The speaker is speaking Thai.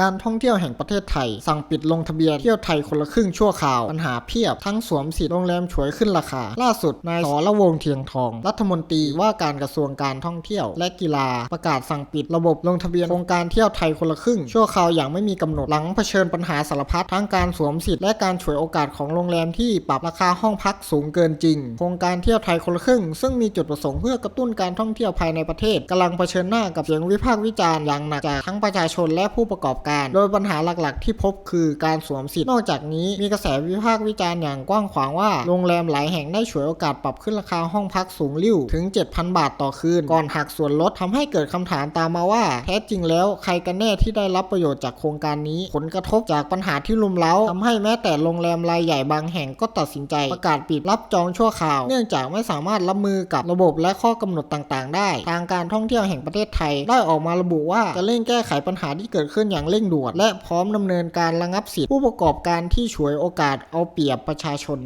การท่องเที่ยวแห่งประเทศไทย สั่งปิดลงทะเบียนเที่ยวไทยคนละครึ่งชั่วคราว ปัญหาเพียบทั้งสวมสิทธิ์โรงแรมฉวยขึ้นราคา ล่าสุดนายสรวงเทียงทอง รัฐมนตรีว่าการกระทรวงการท่องเที่ยว และกีฬาประกาศสั่งปิดระบบลงทะเบียนโครงการเที่ยวไทยคนละครึ่ง ชั่วคราวอย่างไม่มีกำหนดหลังเผชิญปัญหาสารพัดทั้งการสวมสิทธิ์และการฉวยโอกาสของโรงแรมที่ปรับราคาห้องพักสูงเกินจริง โครงการเที่ยวไทยคนละครึ่ง ซึ่งมีจุดประสงค์เพื่อกระตุ้นการท่องเที่ยวภายในประเทศกำลังเผชิญหน้ากับเสียงวิพากษ์วิจารณ์อย่างหนักจากทั้งประชาชนและผู้ประกอบการโดยปัญหาหลักๆ ที่พบคือการสวมสิทธิ์ นอกจากนี้มีกระแสวิพากษ์วิจารณ์อย่างกว้างขวางว่าโรงแรมหลายแห่งได้ฉวยโอกาสปรับขึ้นราคาห้องพักสูงลิ่วถึง 7,000 บาทต่อคืน ก่อนหักส่วนลดทำให้เกิดคำถามตามมาว่า แท้จริงแล้วใครกันแน่ที่ได้รับประโยชน์จากโครงการนี้ ผลกระทบจากปัญหาที่ลุมเล้าทำให้แม้แต่โรงแรมรายใหญ่บางแห่งก็ตัดสินใจ ประกาศปิดรับจองชั่วคราว เนื่องจากไม่สามารถรับมือกับระบบและข้อกำหนดต่าง ๆ ได้ ทางการท่องเที่ยวแห่งประเทศไทย ได้ออกมาระบุว่าจะเร่งแก้ไขปัญหาที่เกิดขึ้นอย่างเรร่งด่วน และพร้อมดำเนินการระงับสิทธิผู้ประกอบการที่ฉวยโอกาสเอาเปรียบประชาชน